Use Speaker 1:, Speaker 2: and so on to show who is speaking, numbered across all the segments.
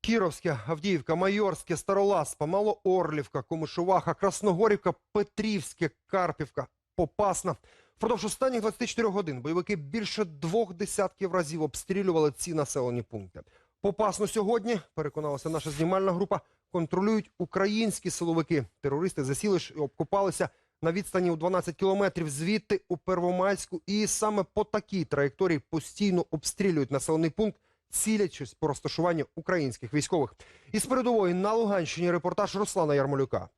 Speaker 1: Кіровське, Авдіївка, Майорське, Староласпа, Малоорлівка, Комишуваха, Красногорівка, Петрівське, Карпівка, Попасна. Впродовж останніх 24 годин бойовики більше двох десятків разів обстрілювали ці населені пункти. Попасну сьогодні, переконалася наша знімальна група, контролюють українські силовики. Терористи засіли ж і обкопалися на відстані у 12 кілометрів звідти у Первомайську. І саме по такій траєкторії постійно обстрілюють населений пункт, цілячись по розташуванню українських військових. Із передової на Луганщині репортаж Руслана Ярмолюка.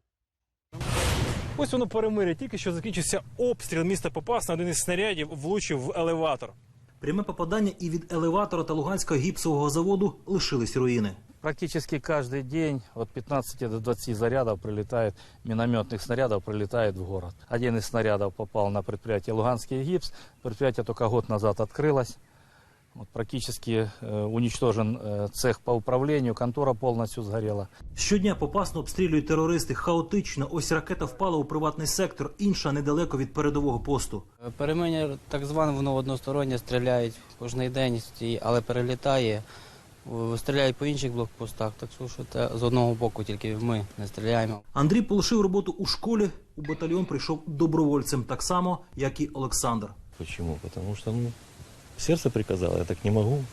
Speaker 2: Ось воно перемир'я. Тільки що закінчився обстріл міста Попасна. Один із снарядів влучив в елеватор.
Speaker 3: Пряме попадання і від елеватора та Луганського гіпсового заводу лишились руїни.
Speaker 4: Практически каждый день от 15 до 20 зарядов прилетает, минометных снарядов прилетает в город. Один из снарядов попал на предприятие «Луганский гипс». Предприятие только год назад открылось. Вот практически э, уничтожен э, цех по управлению, контора полностью сгорела.
Speaker 3: Щодня попасно обстрілюють терористи хаотично. Ось ракета впала у приватний сектор, інша недалеко від передового посту.
Speaker 5: Перемир'я так зване, воно одностороннє стріляють кожний день, але перелітає. О, Стріляють по інших блокпостах, так що що це з одного боку тільки ми не стріляємо.
Speaker 3: Андрій полишив роботу у школі. У батальйон прийшов добровольцем, так само, як і Олександр.
Speaker 6: Почему? Потому что, ну, сердце приказало, я так не могу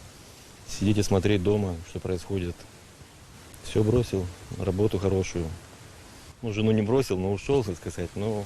Speaker 6: сидеть и смотреть дома, что происходит. Все бросил, работу хорошую. Ну, жену не бросил, но ушел, так сказать, но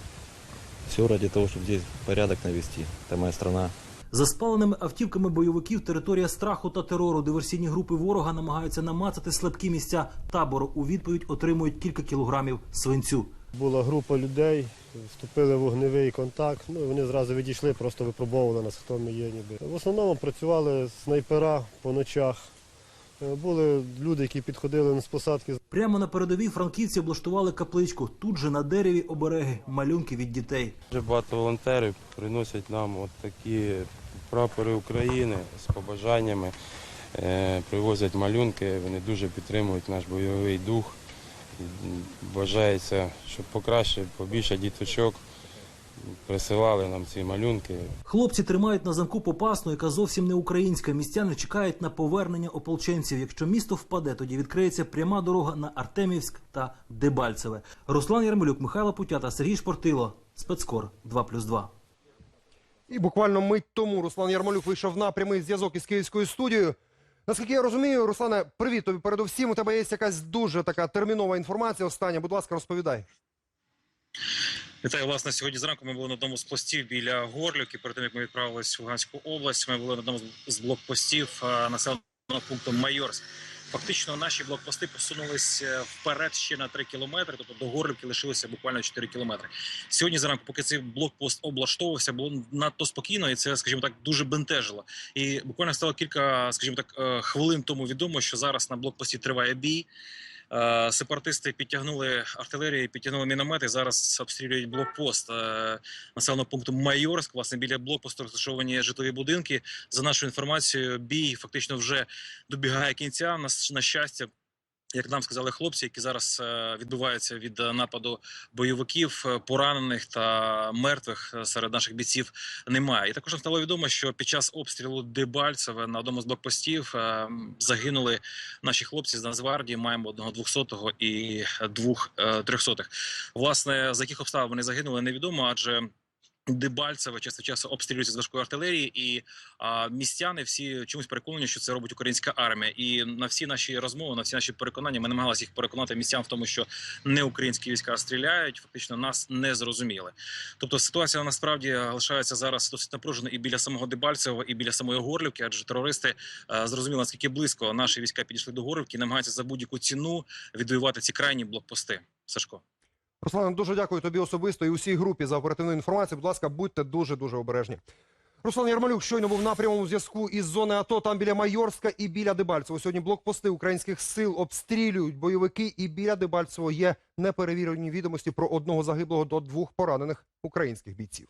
Speaker 6: все ради того, чтобы здесь порядок навести. Это моя страна.
Speaker 3: За спаленими автівками бойовиків територія страху та терору. Диверсійні групи ворога намагаються намацати слабкі місця табору. У відповідь отримують кілька кілограмів свинцю.
Speaker 7: Була група людей, вступили в вогневий контакт. Ну вони зразу відійшли, просто випробовували нас, хто ми є. Ніби в основному працювали снайпера по ночах. Е, Були люди, які підходили з посадки.
Speaker 3: Прямо на передовій франківці облаштували капличку. Тут же на дереві обереги, малюнки від дітей.
Speaker 8: Дуже багато волонтерів приносять нам от такі прапори України з побажаннями, е, привозять малюнки, вони дуже підтримують наш бойовий дух. Бажається, щоб покраще, побільше діточок присилали нам ці малюнки.
Speaker 3: Хлопці тримають на замку попасну, яка зовсім не українська. Містяни чекають на повернення ополченців. Якщо місто впаде, тоді відкриється пряма дорога на Артемівськ та Дебальцеве. Руслан Ярмолюк, Михайло Путята, Сергій Шпортило. Спецкор 2+,2.
Speaker 1: І буквально мить тому Руслан Ярмолюк вийшов на прямий зв'язок із київською студією. Наскільки я розумію, Руслане, привіт тобі передусім. У тебе є якась дуже така термінова інформація. Остання, будь ласка, розповідай.
Speaker 9: Вітаю, власне, сьогодні зранку ми були на одному з постів біля Горлюки. Перед тим як ми відправились в Луганську область, ми були на одному з блокпостів населеного пункту Майорськ. Фактично, наші блокпости посунулися вперед ще на 3 кілометри, тобто до Горлівки лишилося буквально 4 кілометри. Сьогодні зранку, поки цей блокпост облаштовувався, було надто спокійно, і це, скажімо так, дуже бентежило. І буквально стало кілька, скажімо так, е, хвилин тому відомо, що зараз на блокпості триває бій. Е, Сепаратисти підтягнули артилерію, підтягнули міномети. Зараз обстрілюють блокпост е, населеного пункту Майорськ. Власне, біля блокпосту розташовані житлові будинки. За нашою інформацією, бій фактично вже добігає кінця. На, на щастя. Як нам сказали хлопці, які зараз е, відбуваються від е, нападу бойовиків, е, поранених та мертвих серед наших бійців немає. І також стало відомо, що під час обстрілу Дебальцеве на одному з блокпостів загинули наші хлопці з Нацгвардії. Маємо одного двохсотого і двох трьохсотих. Власне, за яких обставин вони загинули, невідомо, адже. Дебальцеве час від часу обстрілюється з важкої артилерії, і а, містяни всі чомусь переконані, що це робить українська армія. І на всі наші розмови, на всі наші переконання, ми намагалися їх переконати містян в тому, що не українські війська стріляють. Фактично нас не зрозуміли. Тобто ситуація насправді лишається зараз досить напружена і біля самого Дебальцевого, і біля самої Горлівки, адже терористи е, зрозуміли наскільки близько наші війська підійшли до Горлівки, і намагаються за будь-яку ціну відвоювати ці крайні блокпости. Сашко.
Speaker 1: Руслан, дуже дякую тобі особисто і усій групі за оперативну інформацію. Будь ласка, будьте дуже дуже обережні. Руслан Ярмолюк щойно був на прямому зв'язку із зони АТО, там біля Майорська і біля Дебальцево. Сьогодні блокпости українських сил обстрілюють бойовики, і біля Дебальцево є неперевірені відомості про одного загиблого до двох поранених українських бійців.